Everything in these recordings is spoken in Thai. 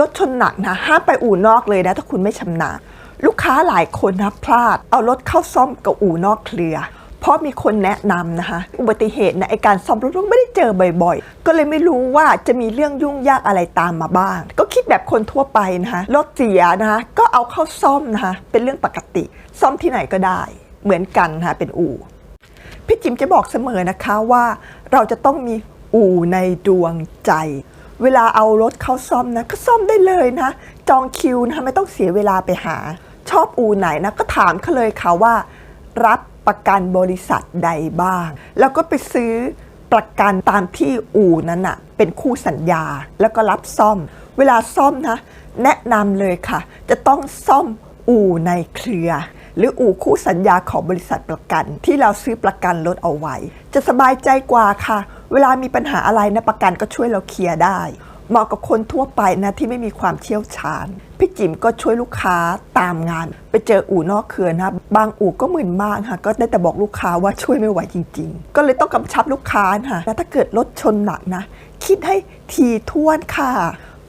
รถชนหนักนะห้ามไปอู่นอกเลยนะ ถ้าคุณไม่ชำนาญลูกค้าหลายคนนะพลาด เอารถเข้าซ่อมกับอู่นอกเคลียร์เพราะมีคนแนะนำนะคะ อุบัติเหตุในะไอการซ่อมรถไม่ได้เจอบ่อยๆ ก็เลยไม่รู้ว่าจะมีเรื่องยุ่งยากอะไรตามมาบ้าง ก็คิดแบบคนทั่วไปนะคะรถเสียนะคะก็เอาเข้าซ่อมนะคะเป็นเรื่องปกติ ซ่อมที่ไหนก็ได้ เหมือนกันนะคะเป็นอู่พี่จิมจะบอกเสมอนะคะว่าเราจะต้องมีอู่ในดวงใจ เวลาเอารถเข้าซ่อมนะ ก็ซ่อมได้เลยนะ จองคิวนะไม่ต้องเสียเวลาไปหา ชอบอู่ไหนนะ ก็ถามเขาเลยค่ะว่า รับประกันบริษัทใดบ้าง แล้วก็ไปซื้อประกันตามที่อู่นั้นอะเป็นคู่สัญญาแล้วก็รับซ่อม เวลาซ่อมนะ แนะนำเลยค่ะ จะต้องซ่อมอู่ในเครือ หรืออู่คู่สัญญาของบริษัทประกัน ที่เราซื้อประกันรถเอาไว้ จะสบายใจกว่าค่ะ เวลามีปัญหาอะไรนะประกันก็ช่วยเราเคลียร์ได้เหมาะกับคนทั่วไปนะที่ไม่มีความเชี่ยวชาญ พี่จิ๋มก็ช่วยลูกค้าตามงาน ไปเจออู่นอกเครือนะบางอู่ก็หมื่นมากค่ะ ก็ได้แต่บอกลูกค้าว่าช่วยไม่ไหวจริง ๆ ก็เลยต้องกำชับลูกค้าค่ะแล้วถ้าเกิดรถชนหนักนะ คิดให้ทีท่วนค่ะ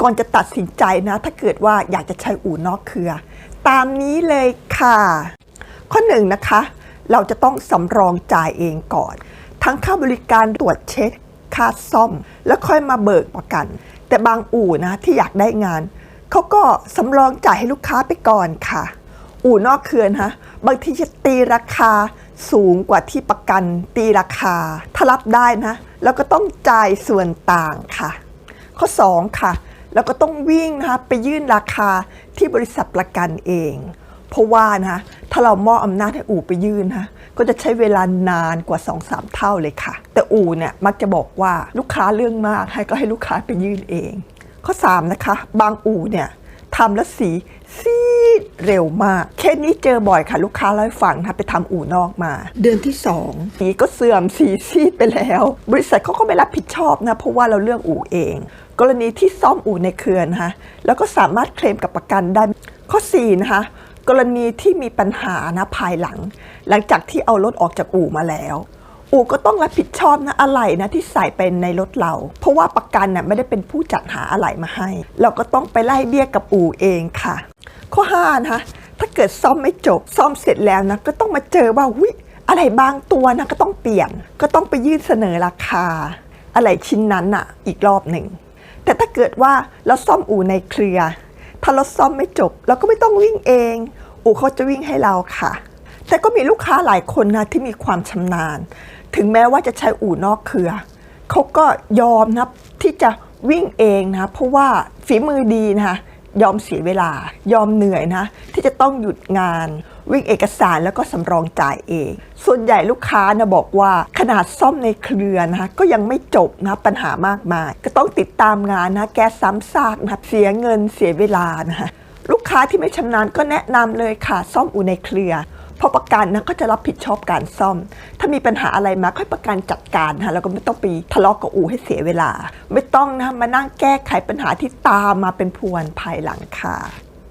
ก่อนจะตัดสินใจนะ ถ้าเกิดว่าอยากจะใช้อู่นอกเครือตามนี้เลยค่ะ ข้อหนึ่งนะคะ เราจะต้องสำรองจ่ายเองก่อน ทั้งค่าบริการตรวจเช็คค่าซ่อม แล้วค่อยมาเบิกประกัน แต่บางอู่นะที่อยากได้งานเขาก็สำรองจ่ายให้ลูกค้าไปก่อนค่ะ อู่นอกเครือนะบางทีจะตีราคาสูงกว่าที่ประกันตีราคา ถ้ารับได้นะ แล้วก็ต้องจ่ายส่วนต่างค่ะ ข้อ 2 ค่ะ แล้วก็ต้องวิ่งนะคะไปยื่นราคาที่บริษัทประกันเอง เพราะว่านะคะถ้าเรามอบอำนาจให้อู่ไปยื่นนะคะก็จะใช้เวลานานกว่า 2-3 เท่าเลยค่ะ แต่อู่เนี่ยมักจะบอกว่าลูกค้าเรื่องมากให้ก็ให้ลูกค้าไปยื่นเอง ข้อ 3 นะคะ บางอู่เนี่ยทำแล้วสีซีดเร็วมาก เคสนี้เจอบ่อยค่ะ ลูกค้าเล่าให้ฟังนะคะไปทำอู่นอกมา เดือนที่ 2 สีก็เสื่อมสีซีดไปแล้ว บริษัทเขาก็ไม่รับผิดชอบนะ เพราะว่าเราเลือกอู่เอง กรณีที่ซ่อมอู่ในเครือนะคะแล้วก็สามารถเคลมกับประกันได้ ข้อ4นะคะ กรณีที่มีปัญหานะภายหลัง หลังจากที่เอารถออกจากอู่มาแล้ว อู่ก็ต้องรับผิดชอบนะอะไหล่นะที่ใส่ไปในรถเรา เพราะว่าประกันน่ะไม่ได้เป็นผู้จัดหาอะไหล่มาให้ เราก็ต้องไปไล่เบี้ยกับอู่เองค่ะ ข้อ5นะคะถ้าเกิดซ่อมไม่จบซ่อมเสร็จแล้วนะก็ต้องมาเจอว่าวิอะไรบางตัวนะก็ต้องเปลี่ยน ก็ต้องไปยื่นเสนอราคา อะไรชิ้นนั้นน่ะอีกรอบหนึ่งแต่ถ้าเกิดว่าเราซ่อมอู่ในเครือ ถ้าเราซ่อมไม่จบเราก็ไม่ต้องวิ่งเอง อู่เขาจะวิ่งให้เราค่ะ แต่ก็มีลูกค้าหลายคนนะที่มีความชำนาญ ถึงแม้ว่าจะใช้อู่นอกเครือ เขาก็ยอมนะที่จะวิ่งเองนะเพราะว่าฝีมือดีนะคะยอมเสียเวลายอมเหนื่อยนะ ที่จะต้องหยุดงาน วิ่งเอกสารแล้วก็สำรองจ่ายเอง ส่วนใหญ่ลูกค้านะบอกว่าขนาดซ่อมในเครือนะคะก็ยังไม่จบนะปัญหามากมาย ก็ต้องติดตามงานนะแก้ซ้ำซากนะเสียเงินเสียเวลานะคะลูกค้าที่ไม่ชำนาญก็แนะนำเลยค่ะ ซ่อมอู่ในเครือเพราะประกันนะก็จะรับผิดชอบการซ่อม ถ้ามีปัญหาอะไรมาค่อยประกันจัดการนะแล้วก็ไม่ต้องไปทะเลาะกับอู่ให้เสียเวลา ไม่ต้องนะมานั่งแก้ไขปัญหาที่ตามมาเป็นพวนภายหลังค่ะ